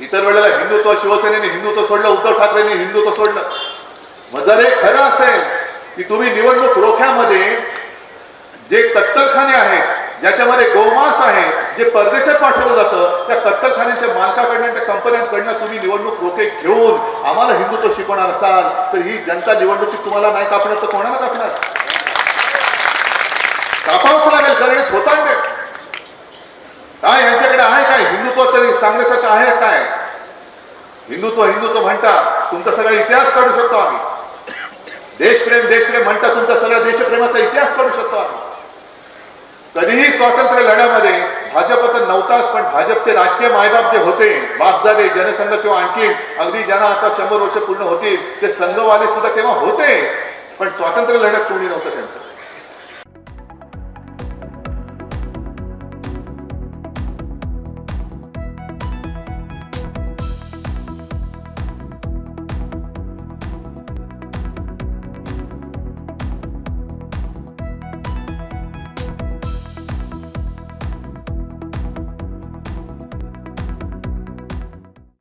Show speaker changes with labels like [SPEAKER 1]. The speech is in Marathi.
[SPEAKER 1] इतर वेळेला हिंदुत्व शिवसेनेने हिंदुत्व सोडलं उद्धव ठाकरेने हिंदुत्व सोडलं. मग जर हे खरं असेल की तुम्ही निवडणूक रोख्यामध्ये जे कत्तलखाने आहेत ज्याच्यामध्ये गोमांस आहे जे परदेशात पाठवलं जातं त्या कत्तलखान्याच्या मालकाकडनं त्या कंपन्यांकडनं तुम्ही निवडणूक रोखे घेऊन आम्हाला हिंदुत्व शिकवणार असाल तर ही जनता निवडणुकीत तुम्हाला नाही कापणार तर कोणाला कापणार? कापावंच लागेल कारण होता काय यांच्याकडे आहे काय हिंदुत्व तरी सांगण्यासारखं आहे काय? हिंदुत्व हिंदुत्व म्हणता तुमचा सगळा इतिहास काढू शकतो आम्ही. देशप्रेम देशप्रेम म्हणता तुमचा सगळ्या देशप्रेमाचा इतिहास काढू शकतो आम्ही. कधीही स्वातंत्र्य लढ्यामध्ये भाजप तर नव्हताच पण भाजपचे राजकीय मायबाप जे होते बापजादे जनसंघ किंवा आणखी अगदी ज्यांना आता शंभर वर्ष पूर्ण होतील ते संघवाले सुद्धा तेव्हा होते. पण स्वातंत्र्य लढ्यात कोणी नव्हतं त्यांचं.